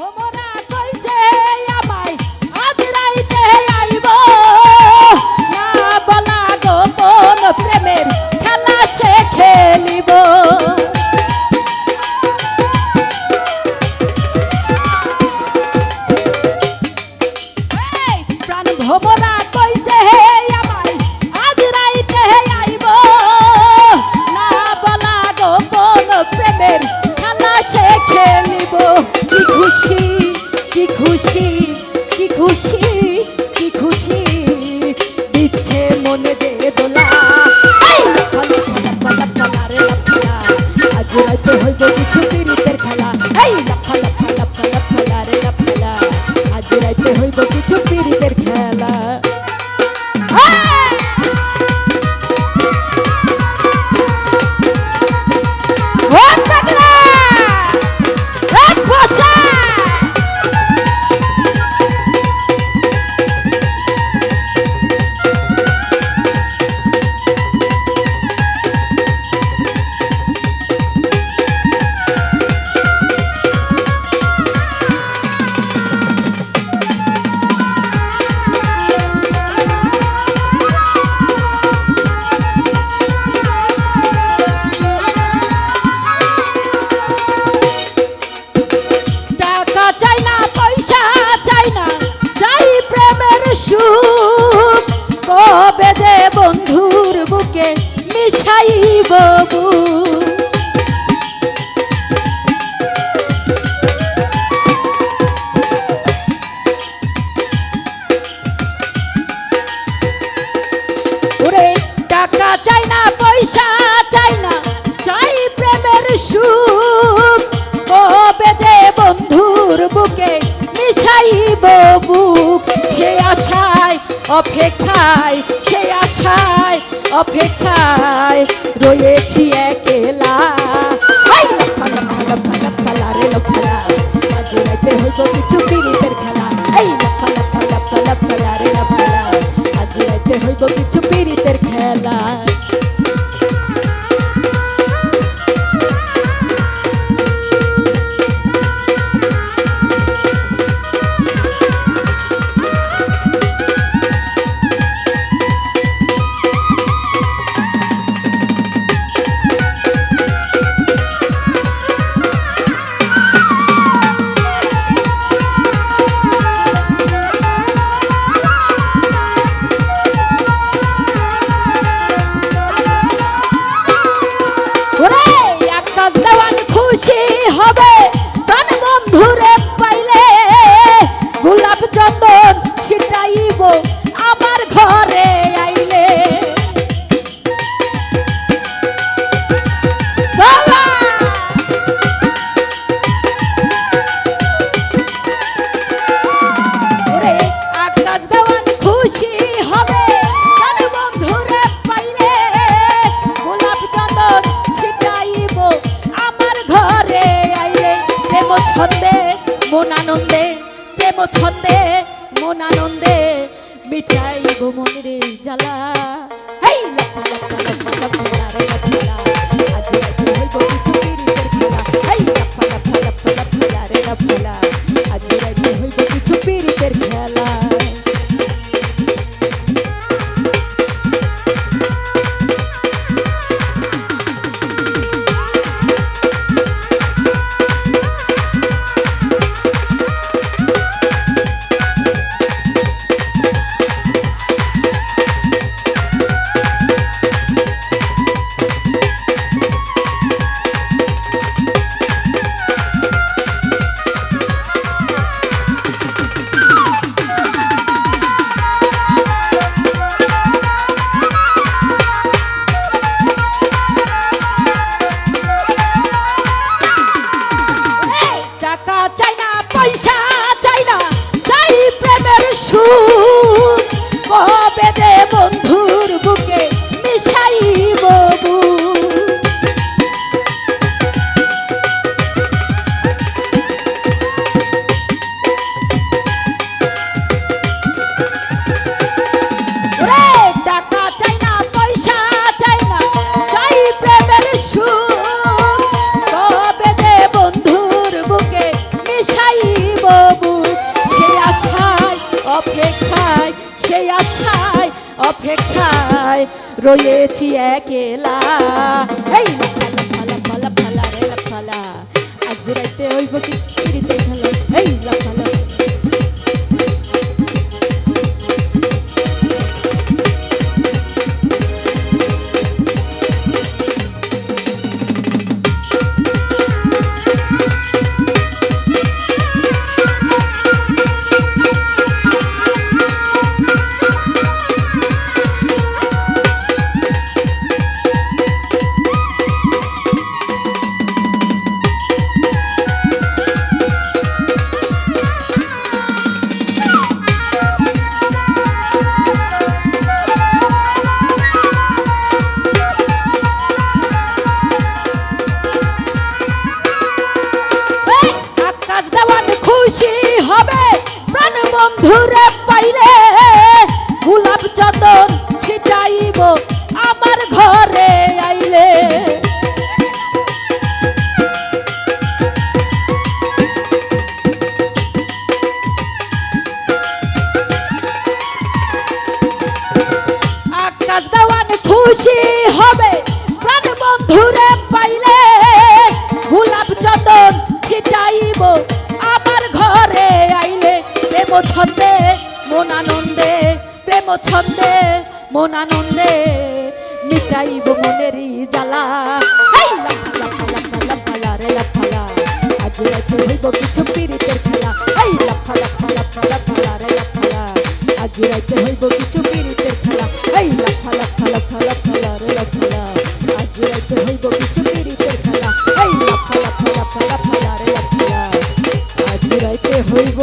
Vamos orar. খুশি কি খুশি কি খুশি কি খুশি দিচ্ছে মনে যে দোলা আজ হয়তো হয়তো কবে যে বন্ধুর বুকে মিশাইব বু অপেক্ষায় সে আশায় অপেক্ষায় রয়েছি এক ছন্দে মন আনন্দে মিটাই গোমন রে জ্বালা। পয়সা অপেক্ষায় রয়েছি একেলা। খুশি হবে। প্রাণ বন্ধুরে পাইলে গোলাপ চন্দন ছিটাইব। আমার ঘরে আইলে প্রেম ছন্দে, মন আনন্দে, প্রেম ছন্দে, মন আনন্দে মিটাইব মনের জ্বালা। আজ কিছু পিড়িতে হইব।